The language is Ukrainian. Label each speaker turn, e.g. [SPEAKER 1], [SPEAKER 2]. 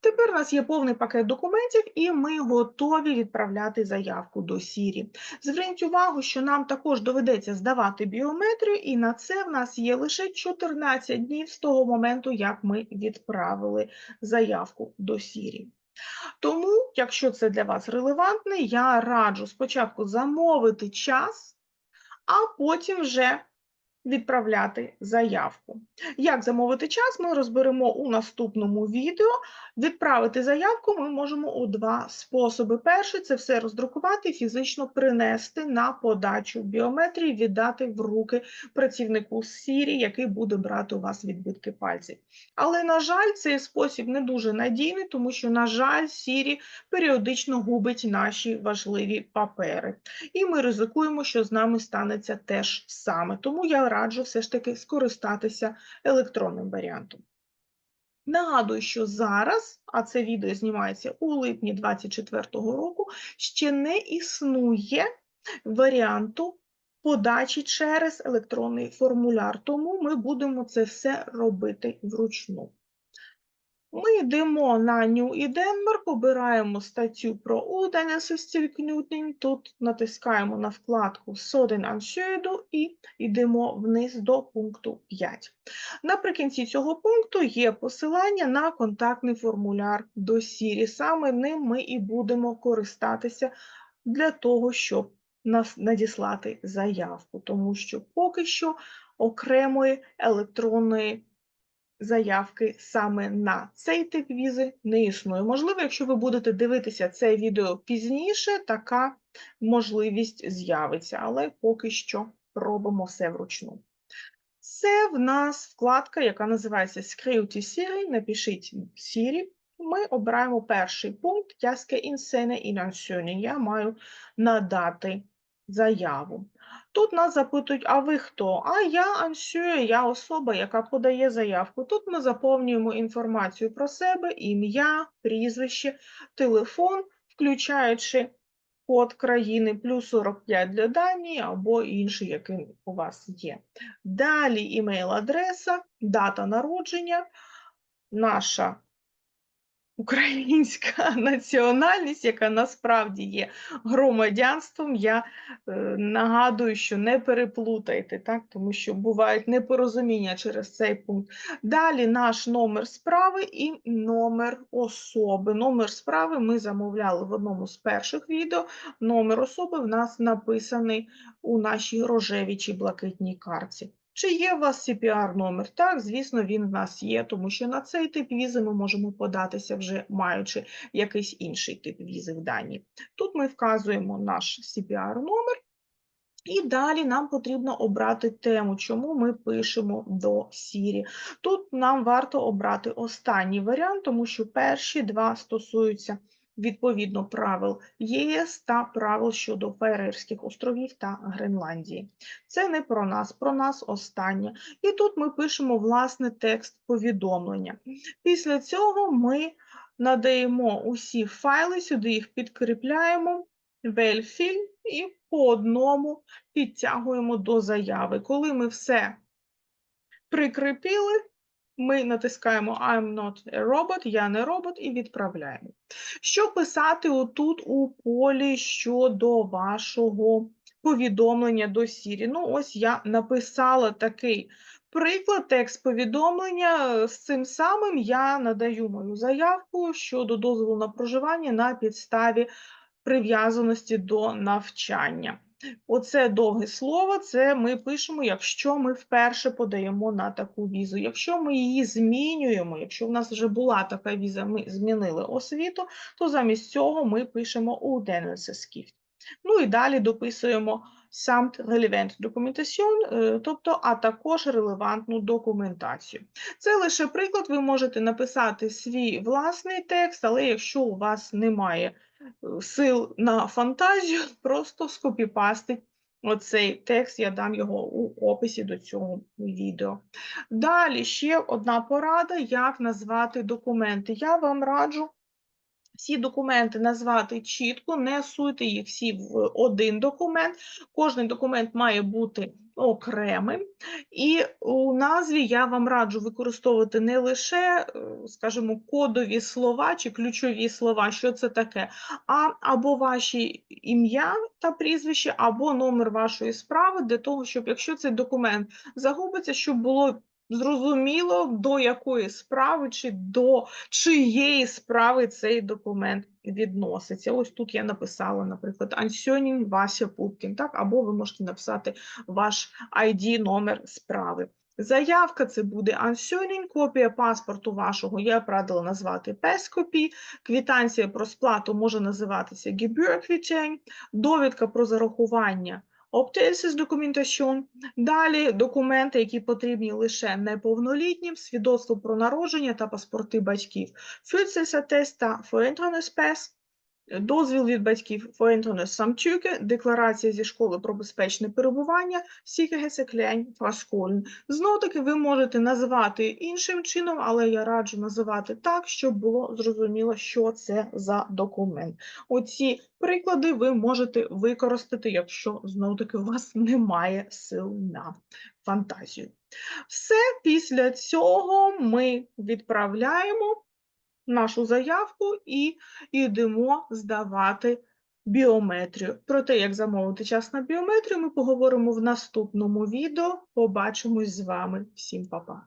[SPEAKER 1] Тепер у нас є повний пакет документів, і ми готові відправляти заявку до Сірі. Зверніть увагу, що нам також доведеться здавати біометрію, і на це в нас є лише 14 днів з того моменту, як ми відправили заявку до Сірі. Тому, якщо це для вас релевантне, я раджу спочатку замовити час, а потім вже відправляти заявку. Як замовити час, ми розберемо у наступному відео. Відправити заявку ми можемо у два способи. Перший це все роздрукувати, фізично принести на подачу біометрії, віддати в руки працівнику Сірі, який буде брати у вас відбитки пальців. Але, на жаль, цей спосіб не дуже надійний, тому що, на жаль, Сірі періодично губить наші важливі папери. І ми ризикуємо, що з нами станеться теж саме. Тому я раджу все ж таки скористатися електронним варіантом. Нагадую, що зараз, а це відео знімається у липні 2024 року, ще не існує варіанту подачі через електронний формуляр, тому ми будемо це все робити вручну. Ми йдемо на New і Denmark, обираємо статтю про udannelsestilknytning, тут натискаємо на вкладку Soden ansøgning і йдемо вниз до пункту 5. Наприкінці цього пункту є посилання на контактний формуляр до Siri. Саме ним ми і будемо користатися для того, щоб надіслати заявку, тому що поки що окремої електронної заявки саме на цей тип візи не існує. Можливо, якщо ви будете дивитися це відео пізніше, така можливість з'явиться, але поки що робимо все вручну. Це в нас вкладка, яка називається Scriuti Siri. Напишіть Siri. Ми обираємо перший пункт «Яске інсене інансюні». Я маю надати заяву. Тут нас запитують, а ви хто? А я ансює, я особа, яка подає заявку. Тут ми заповнюємо інформацію про себе, ім'я, прізвище, телефон, включаючи код країни плюс 45 для Данії або інший, який у вас є. Далі імейл-адреса, дата народження, наша українська національність, яка насправді є громадянством, я е, нагадую, що не переплутайте, так? тому що бувають непорозуміння через цей пункт. Далі наш номер справи і номер особи. Номер справи ми замовляли в одному з перших відео. Номер особи в нас написаний у нашій рожевій чи блакитній карті. Чи є у вас CPR номер? Так, звісно, він в нас є, тому що на цей тип візи ми можемо податися вже маючи якийсь інший тип візи в Данії. Тут ми вказуємо наш CPR номер. І далі нам потрібно обрати тему, чому ми пишемо до Siri. Тут нам варто обрати останній варіант, тому що перші два стосуються відповідно правил ЄС та правил щодо Фарерських островів та Гренландії. Це не про нас, про нас останнє. І тут ми пишемо власне текст повідомлення. Після цього ми надаємо усі файли, сюди їх підкріпляємо, вельфіль і по одному підтягуємо до заяви. Коли ми все прикріпили, ми натискаємо I'm not a robot, я не робот, і відправляємо. Що писати отут у полі щодо вашого повідомлення до Сірі? Ну, ось я написала такий приклад, текст повідомлення. З цим самим я надаю мою заявку щодо дозволу на проживання на підставі прив'язаності до навчання. Оце довге слово, це ми пишемо, якщо ми вперше подаємо на таку візу. Якщо ми її змінюємо, якщо в нас вже була така віза, ми змінили освіту, то замість цього ми пишемо «Udannelsesskift». Ну і далі дописуємо samt relevant documentation, е, тобто, а також релевантну документацію. Це лише приклад, ви можете написати свій власний текст, але якщо у вас немає е, сил на фантазію, просто скопіпастить оцей текст, я дам його у описі до цього відео. Далі ще одна порада, як назвати документи. Я вам раджу всі документи назвати чітко, не суйте їх всі в один документ. Кожний документ має бути окремим. І у назві я вам раджу використовувати не лише, е, скажімо, кодові слова чи ключові слова, що це таке, а або ваші ім'я та прізвище, або номер вашої справи, для того, щоб якщо цей документ загубиться, щоб було зрозуміло, до якої справи чи до чиєї справи цей документ відноситься. Ось тут я написала, наприклад, Ансьонін Вася Пупкін, так, або ви можете написати ваш ID номер справи. Заявка це буде Ансьонін, копія паспорту вашого я радила назвати пескопі, квитанція про сплату може називатися Gebührquittung, довідка про зарахування Обтельсис-документаціон. Далі документи, які потрібні лише неповнолітнім, свідоцтво про народження та паспорти батьків. Фюцельсатест теста Forentrones дозвіл від батьків Forentrones самчуки, декларація зі школи про безпечне перебування, Сікегесеклянь Фаскольн. Знову таки ви можете називати іншим чином, але я раджу називати так, щоб було зрозуміло, що це за документ. Оці приклади ви можете використати, якщо знову таки у вас немає сил на фантазію. Все після цього ми відправляємо нашу заявку і йдемо здавати біометрію. Про те, як замовити час на біометрію, ми поговоримо в наступному відео. Побачимось з вами. Всім па-па!